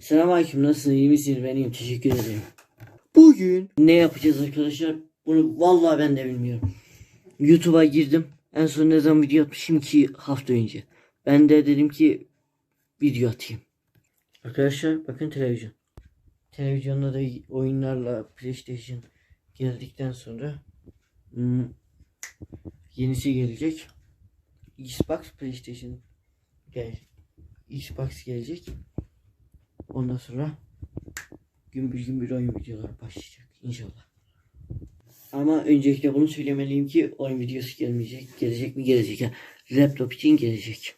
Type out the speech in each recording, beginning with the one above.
Selamünaleyküm nasılsın iyi misin ben iyiyim teşekkür ederim. Bugün ne yapacağız arkadaşlar? Bunu vallahi ben de bilmiyorum. YouTube'a girdim. En son ne zaman video atmışım ki hafta önce. Ben de dedim ki video atayım. Arkadaşlar bakın televizyon. Televizyonda da oyunlarla PlayStation geldikten sonra hmm, yenisi gelecek. Xbox PlayStation gel. Xbox gelecek. Ondan sonra gümbür gümbür oyun videoları başlayacak inşallah. Ama öncelikle bunu söylemeliyim ki oyun videosu gelmeyecek. Gelecek mi gelecek. ya. Laptop için gelecek.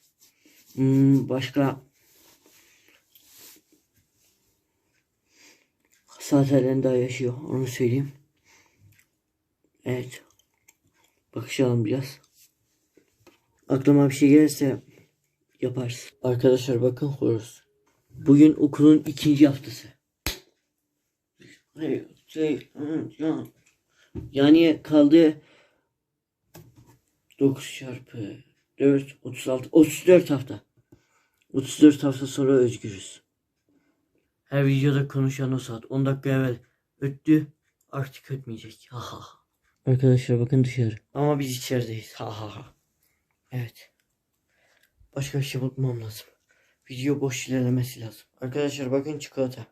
Hmm, başka Zaten daha yaşıyor. Onu söyleyeyim. Evet. Bakışalım biraz. Aklıma bir şey gelirse yaparız. Arkadaşlar bakın horoz. Bugün okulun ikinci haftası. Şey, Yani kaldı 9 çarpı 4 36 34 hafta. 34 hafta sonra özgürüz. Her videoda konuşan o saat 10 dakika evvel öttü artık ötmeyecek. Ha ha. ha. Arkadaşlar bakın dışarı. Ama biz içerideyiz. Ha ha ha. Evet. Başka bir şey bulmam lazım. Video boş ilerlemesi lazım. Arkadaşlar bakın çikolata.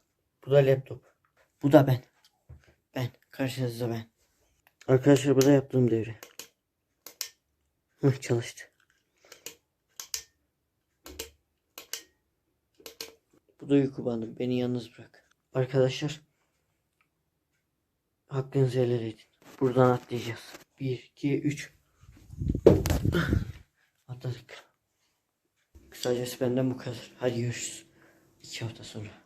Bu da laptop. Bu da ben. Ben. Karşınızda ben. Arkadaşlar bu da yaptığım devre. Hıh çalıştı. Bu da uyku bandım. Beni yalnız bırak. Arkadaşlar. Hakkınızı helal edin. Buradan atlayacağız. 1, 2, 3. Atladık. Kısacası benden bu kadar. Hadi görüşürüz. 2 hafta sonra.